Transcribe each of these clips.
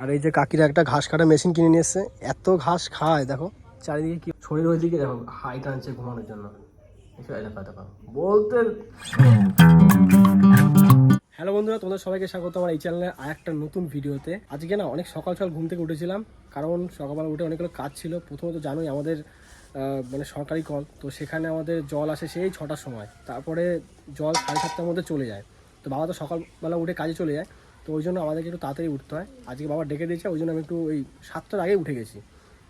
আর এই যে কাকিরা একটা ঘাস কাটা মেশিন কিনে নিয়ে এত ঘাস খায়, দেখো। চারিদিকে কি শরীর ওই দিকে, দেখো, হাইট আনছে ঘুমানোর জন্য। বলতে হ্যালো বন্ধুরা, তোমাদের সবাইকে স্বাগত আমার এই চ্যানেলে আর একটা নতুন ভিডিওতে। আজকে না, অনেক সকাল সকাল ঘুম থেকে উঠেছিলাম, কারণ সকালবেলা উঠে অনেকগুলো কাজ ছিল। প্রথমত জানোই আমাদের মানে সরকারি কল, তো সেখানে আমাদের জল আসে সেই ছটার সময়। তারপরে জল সাড়ে সাতটার মধ্যে চলে যায়। তো বাবা তো সকালবেলা উঠে কাজে চলে যায়, তো ওই জন্য আমাদেরকে একটু তাড়াতাড়ি উঠতে হয়। আজকে বাবা ডেকে দিয়েছে, ওই জন্য আমি একটু ওই সাতটার আগে উঠে গেছি।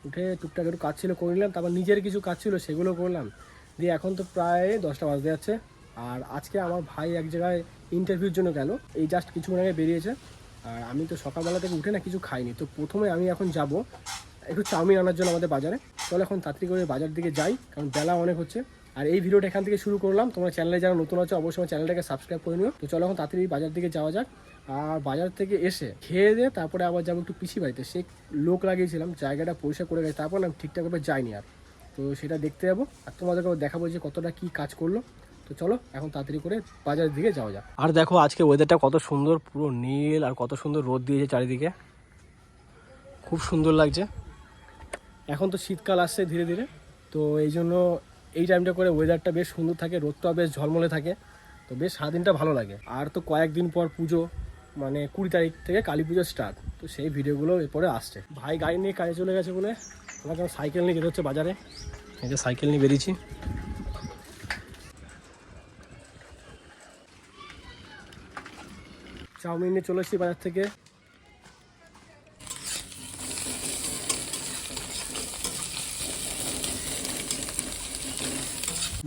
উঠে টুকটাক একটু কাজ ছিল করে নিলাম, তারপর নিজের কিছু কাজ ছিল সেগুলো করলাম। দিয়ে এখন তো প্রায় দশটা বাজতে যাচ্ছে। আর আজকে আমার ভাই এক জায়গায় ইন্টারভিউর জন্য গেল, এই জাস্ট কিছুক্ষণ আগে বেরিয়েছে। আর আমি তো সকালবেলা থেকে উঠে না কিছু খাইনি, তো প্রথমে আমি এখন যাব একটু চাউমিন আনার জন্য আমাদের বাজারে। চলো এখন তাড়াতাড়ি করে বাজার দিকে যাই, কারণ বেলা অনেক হচ্ছে। আর এই ভিডিওটা এখান থেকে শুরু করলাম। তোমার চ্যানেলে যারা নতুন আছে অবশ্যই আমার চ্যানেলটাকে সাবস্ক্রাইব করে নিও। তো চলো এখন তাড়াতাড়ি বাজার দিকে যাওয়া যাক। আর বাজার থেকে এসে খেয়ে দিয়ে তারপরে আবার যাব একটু পিসি বাড়িতে। সে লোক লাগিয়েছিলাম জায়গাটা পরিষ্কার করে গেছে তারপর না ঠিকঠাকভাবে যাইনি আর। তো সেটা দেখতে যাব আর তোমাদেরকে দেখাবো যে কতটা কি কাজ করল। তো চলো এখন তাড়াতাড়ি করে বাজারের দিকে যাওয়া যাক। আর দেখো আজকে ওয়েদারটা কত সুন্দর পুরো নীল আর কত সুন্দর রোদ দিয়েছে চারিদিকে। খুব সুন্দর লাগছে। এখন তো শীতকাল আসছে ধীরে ধীরে। তো এই জন্য এই টাইমটা করে ওয়েদারটা বেশ সুন্দর থাকে রোদটা বেশ ঝলমলে থাকে, তো বেশ সারাদিনটা ভালো লাগে। আর তো কয়েকদিন পর পুজো মানে কুড়ি তারিখ থেকে কালী পুজো স্টার্ট তো সেই ভিডিওগুলো এরপরে আসছে। ভাই গাড়ি নিয়ে কাজে চলে গেছে বলে আমাকে সাইকেল নিয়ে যেতে হচ্ছে বাজারে। এই যে সাইকেল নিয়ে বেরিয়েছি। চাউমিন নিয়ে চলে এসেছি বাজার থেকে।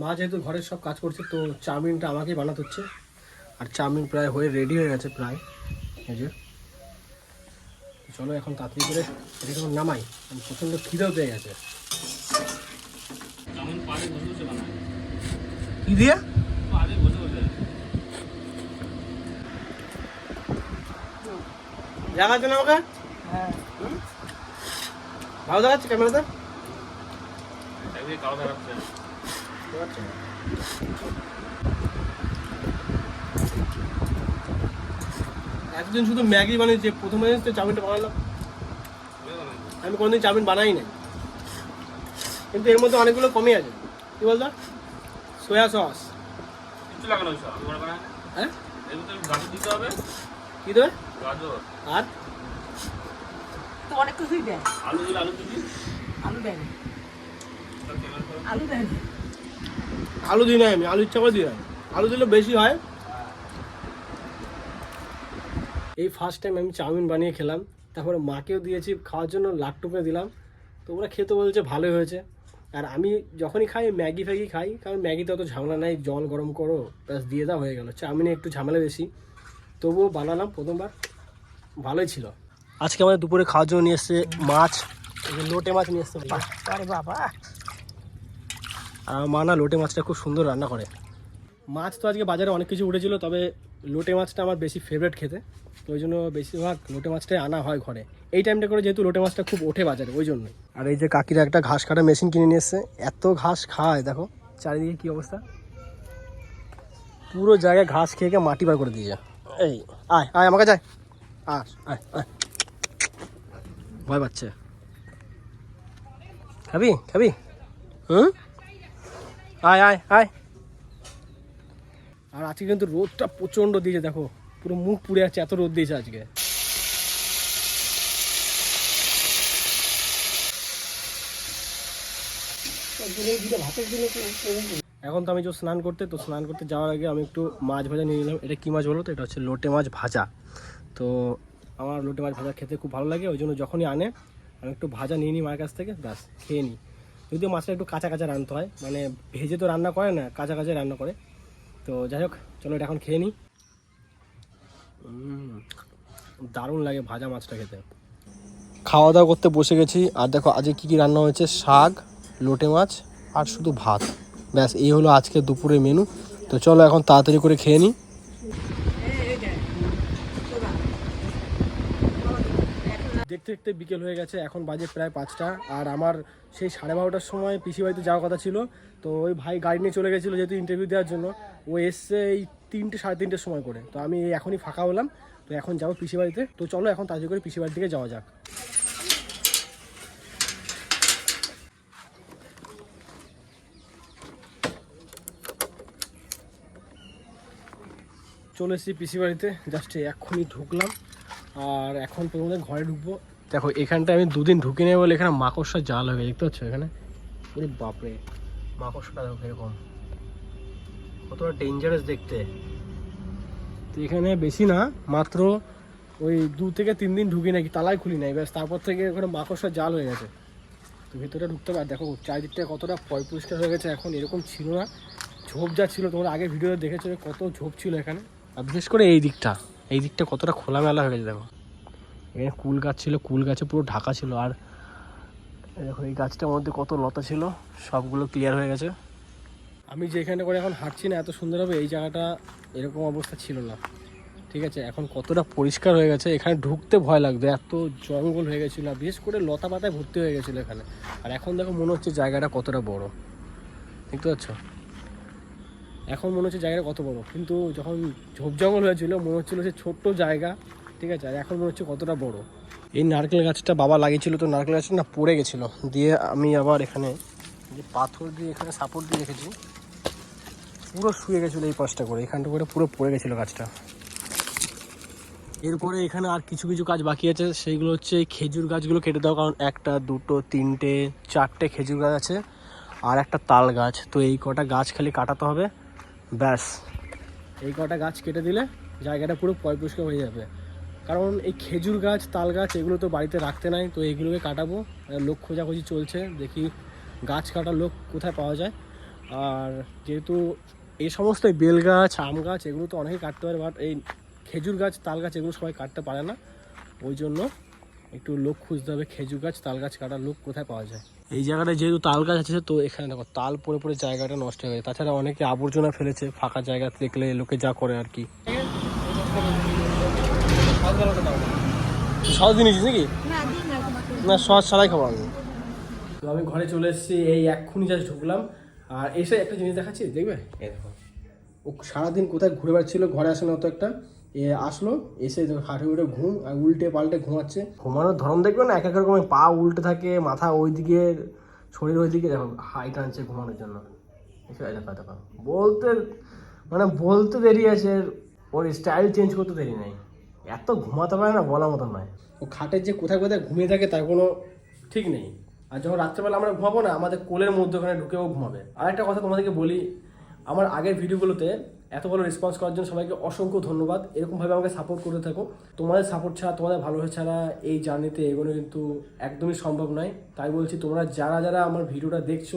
মা যেহেতু ঘরের সব কাজ করছে তো চাউমিনটা আমাকেই বানাতে হচ্ছে। আর চাউমিন প্রায় হয়ে রেডি হয়ে গেছে প্রায়। এই যে। চলো এখন তাড়াতাড়ি করে এটাকে এখন নামাই আমি প্রচণ্ড খিদেও পেয়ে গেছে। কি দিয়ে? দেখাচ্ছে না আমাকে হুম? ভালো দেখাচ্ছে ক্যামেরাতে? দেখাচ্ছে। না। এতদিন শুধু ম্যাগি বানিয়েছে প্রথমে তো চাউমিনটা বানালাম। আমি কোনোদিন চাউমিন বানাই নাই। কিন্তু এর মধ্যে অনেকগুলো কমে আছে। কি বলতো? Soya sauce. লাগানো আলু হ্যাঁ? দিতে হবে। কি দেবে গাজর। আর? তো অনেক কিছুই দেয়। আলু দিলে আলু দিবি? আলু দেয় না। আলু দেয় না। আলু দিই নাই আমি, আলু ইচ্ছা করে দিই নাই। আলু দিলে বেশি হয়। এই ফার্স্ট টাইম আমি চাউমিন বানিয়ে খেলাম, তারপরে মাকেও দিয়েছি, খাওয়ার জন্য লাট্টুকে দিলাম। তো ওরা খেতে বলছে ভালোই হয়েছে। আর আমি যখনই খাই ম্যাগি ফ্যাগি খাই, কারণ ম্যাগিতে অত ঝামেলা নাই, জল গরম করো, ব্যাস দিয়ে দাও হয়ে গেল। চাউমিনে একটু ঝামেলা বেশি। তবুও বানালাম প্রথমবার, ভালোই ছিল। আজকে আমাদের দুপুরে খাওয়ার জন্য নিয়ে এসছে মাছ লোটে মাছ নিয়ে এসছে বাবা আর আমার মা না লোটে মাছটা খুব সুন্দর রান্না করে। মাছ তো আজকে বাজারে অনেক কিছু উঠেছিল তবে লোটে মাছটা আমার বেশি ফেভারিট খেতে। তো ওই জন্য বেশিরভাগ লোটে মাছটাই আনা হয় ঘরে। এই টাইমটা করে যেহেতু লোটে মাছটা খুব ওঠে বাজারে ওই জন্যই। আর এই যে কাকিরা একটা ঘাস কাটা মেশিন কিনে নিয়ে এসছে এত ঘাস খায় দেখো চারিদিকে কি অবস্থা? পুরো জায়গায় ঘাস খেয়ে খেয়ে মাটি বার করে দিয়ে দিয়েছে এই আয় আয় আমাকে যায় আয় আয় আয়। ভয় পাচ্ছে। খাবি খাবি? হুম? আয় আয় আয়। আর আজকে কিন্তু রোদটা প্রচণ্ড দিয়েছে, দেখো। পুরো মুখ পুড়ে যাচ্ছে, এত রোদ দিয়েছে আজকে। এখন তো আমি যে স্নান করতে, তো স্নান করতে যাওয়ার আগে আমি একটু মাছ ভাজা নিয়ে নিলাম। এটা কি মাছ বলো তো? এটা হচ্ছে লোটে মাছ ভাজা। তো আমার লোটে মাছ ভাজা খেতে খুব ভালো লাগে, ওই জন্য যখনই আনে, আমি একটু ভাজা নিয়ে নিই মায়ের কাছ থেকে, ব্যাস, খেয়ে নিই। যদিও মাছটা একটু কাঁচা কাঁচা রাঁধতে হয় মানে ভেজে তো রান্না করে না, কাঁচা কাঁচা রান্না করে। তো যাই হোক, চলো এটা এখন খেয়ে নিই। দারুণ লাগে ভাজা মাছটা খেতে। খাওয়া দাওয়া করতে বসে গেছি, আর দেখো আজকে কী কী রান্না হয়েছে? শাক, লোটে মাছ, আর শুধু ভাত। ব্যাস, এই হলো আজকে দুপুরের মেনু তো চলো এখন তাড়াতাড়ি করে খেয়ে নিই। দেখতে দেখতে বিকেল হয়ে গেছে, এখন বাজে প্রায় পাঁচটা। আর আমার সেই সাড়ে বারোটার সময় পিসি বাড়িতে যাওয়ার কথা ছিল। তো ওই ভাই গাড়ি নিয়ে চলে গেছিল যেহেতু ইন্টারভিউ দেওয়ার জন্য। ও এসছে এই তিনটে, সাড়ে তিনটের সময় করে। তো আমি এখনই ফাঁকা হলাম। তো এখন যাব পিসি বাড়িতে। তো চলো এখন তাড়াতাড়ি করে পিসি বাড়ির দিকে যাওয়া যাক। চলে এসেছি পিসি বাড়িতে। জাস্ট এক্ষুনি ঢুকলাম। আর এখন তোমাদের ঘরে ঢুকবো। দেখো এখানটা আমি দুদিন ঢুকে নেই বলে এখানে মাকড়সা জাল হয়ে দেখতে পাচ্ছ এখানে? ওরে বাপরে, মাকড়সাটা দেখো এরকম কতটা ডেঞ্জারাস দেখতে। তো এখানে বেশি না, মাত্র ওই দু থেকে তিন দিন ঢুকি নাকি তালাই খুলি নাই। ব্যাস, তারপর থেকে ওখানে মাকড়সা জাল হয়ে গেছে। তো ভিতরে ঢুকতে পার, দেখো, চারিদিকটা কতটা পয় হয়ে গেছে এখন, এরকম ছিল না। ঝোপ যা ছিল, তোমরা আগে ভিডিওতে দেখেছ কত ঝোপ ছিল এখানে। আর বিশেষ করে এই দিকটা এই দিকটা কতটা খোলামেলা হয়ে গেছে, দেখো। এখানে কুল গাছ ছিল, কুল গাছে পুরো ঢাকা ছিল। আর দেখো, এই গাছটার মধ্যে কত লতা ছিল, সবগুলো ক্লিয়ার হয়ে গেছে। আমি যেখানে করে এখন হাঁটছি না, এত সুন্দর হবে, এই জায়গাটা এরকম অবস্থা ছিল না। ঠিক আছে, এখন কতটা পরিষ্কার হয়ে গেছে, এখানে ঢুকতে ভয় লাগতো এত জঙ্গল হয়ে গেছিল আর বিশেষ করে লতা পাতায় ভর্তি হয়ে গেছিল এখানে। আর এখন দেখো, মনে হচ্ছে জায়গাটা কতটা বড়। দেখতে পাচ্ছ? এখন মনে হচ্ছে জায়গাটা কত বড়। কিন্তু যখন ঝোপ জঙ্গল হয়েছিল, মনে হচ্ছিল যে ছোট্ট জায়গা ঠিক আছে? আর এখন মনে হচ্ছে কতটা বড়। এই নারকেল গাছটা বাবা লাগিয়েছিল তো নারকেল গাছটা না পড়ে গেছিল। দিয়ে আমি আবার এখানে যে পাথর দিয়ে এখানে সাপোর্ট দিয়ে রেখেছি, পুরো শুয়ে গেছিল এই পাশটা করে। এখানটা করে পুরো পড়ে গেছিল গাছটা। এরপরে এখানে আর কিছু কিছু কাজ বাকি আছে। সেইগুলো হচ্ছে এই খেজুর গাছগুলো কেটে দাও, কারণ একটা, দুটো, তিনটে, চারটে খেজুর গাছ আছে আর একটা তাল গাছ। তো এই কটা গাছ খালি কাটাতে হবে। ব্যাস। এই কটা গাছ কেটে দিলে জায়গাটা পুরো পয় হয়ে যাবে। কারণ এই খেজুর গাছ, তাল গাছ এগুলো তো বাড়িতে রাখতে নাই, তো এগুলোকে কাটাবো। লোক খোঁজাখুঁজি চলছে, দেখি গাছ কাটার লোক কোথায় পাওয়া যায়। আর যেহেতু এই সমস্ত বেল গাছ, আম গাছ এগুলো তো অনেকেই কাটতে পারে বাট এই খেজুর গাছ, তাল গাছ এগুলো সবাই কাটতে পারে না। ওই জন্য একটু লোক খুঁজতে হবে, খেজুর গাছ, তাল গাছ কাটার লোক কোথায় পাওয়া যায়। এই জায়গাটা যেহেতু তাল গাছ আছে, তো এখানে দেখো, তাল পড়ে পড়ে জায়গাটা নষ্ট হয়ে গেছে। তাছাড়া অনেকে আবর্জনা ফেলেছে, ফাঁকা জায়গা দেখলে লোকে যা করে আর কি। সস দিয়ে নাকি না সস ছাড়াই খাব আমি। তো আমি ঘরে চলে এসেছি এই এক্ষুনি জাস্ট ঢুকলাম। আর এসে একটা জিনিস দেখাচ্ছি দেখবে? এই দেখো। ও সারাদিন কোথায় ঘুরে বেড়াচ্ছিল ঘরে আসে না তো একটা। এ আসলো এসে দেখো হাঁটে উঠে ঘুম আর উল্টে পাল্টে ঘুমাচ্ছে। ঘুমানোর ধরন দেখবে না? এক এক রকমের পা উল্টে থাকে মাথা ওই ওইদিকে শরীর ওইদিকে দেখো হাই টানছে ঘুমানোর জন্য। এসে এই দেখো দেখো। বলতে মানে বলতে দেরি আছে ওর স্টাইল চেঞ্জ করতে দেরি নেই। এত ঘুমাতে পারে না বলার মতো নয়। ও খাটের যে কোথায় কোথায় ঘুমিয়ে থাকে তার কোনো ঠিক নেই। আর যখন রাত্রেবেলা আমরা ঘুমাবো না, আমাদের কোলের মধ্যে ওখানে ঢুকেও ঘুমাবে। আর একটা কথা তোমাদেরকে বলি, আমার আগের ভিডিওগুলোতে এত ভালো রেসপন্স করার জন্য সবাইকে অসংখ্য ধন্যবাদ। এরকমভাবে আমাকে সাপোর্ট করে থাকো। তোমাদের সাপোর্ট ছাড়া, তোমাদের ভালোবাসা ছাড়া এই জার্নিতে এগোনো কিন্তু একদমই সম্ভব নয়। তাই বলছি, তোমরা যারা যারা আমার ভিডিওটা দেখছ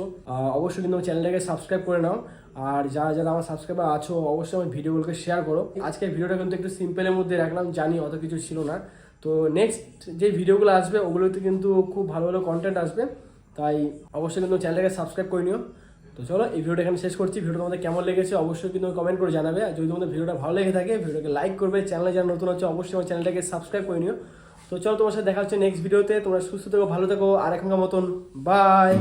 অবশ্যই কিন্তু চ্যানেলটাকে সাবস্ক্রাইব করে নাও। আর যারা যারা আমার সাবস্ক্রাইবার আছো, অবশ্যই আমার ভিডিওগুলোকে শেয়ার করো। আজকের ভিডিওটা কিন্তু একটু সিম্পলের মধ্যে রাখলাম, জানি অত কিছু ছিল না। তো নেক্সট যে ভিডিওগুলো আসবে, ওগুলোতে কিন্তু খুব ভালো ভালো কন্টেন্ট আসবে। তাই অবশ্যই কিন্তু চ্যানেলটাকে সাবস্ক্রাইব করে নিও। তো চলো, এই ভিডিওটা এখানে শেষ করছি। ভিডিওটা তোমাদের কেমন লেগেছে অবশ্যই কিন্তু কমেন্ট করে জানাবে। আর যদি তোমাদের ভিডিওটা ভালো লেগে থাকে ভিডিওকে লাইক করবে। চ্যানেলে যারা নতুন হচ্ছে অবশ্যই আমার চ্যানেলটাকে সাবস্ক্রাইব করে নিও। তো চলো, তোমার সাথে দেখা হচ্ছে নেক্সট ভিডিওতে তোমরা সুস্থ থেকো, ভালো থেকো, আর এখনকার মতন বাই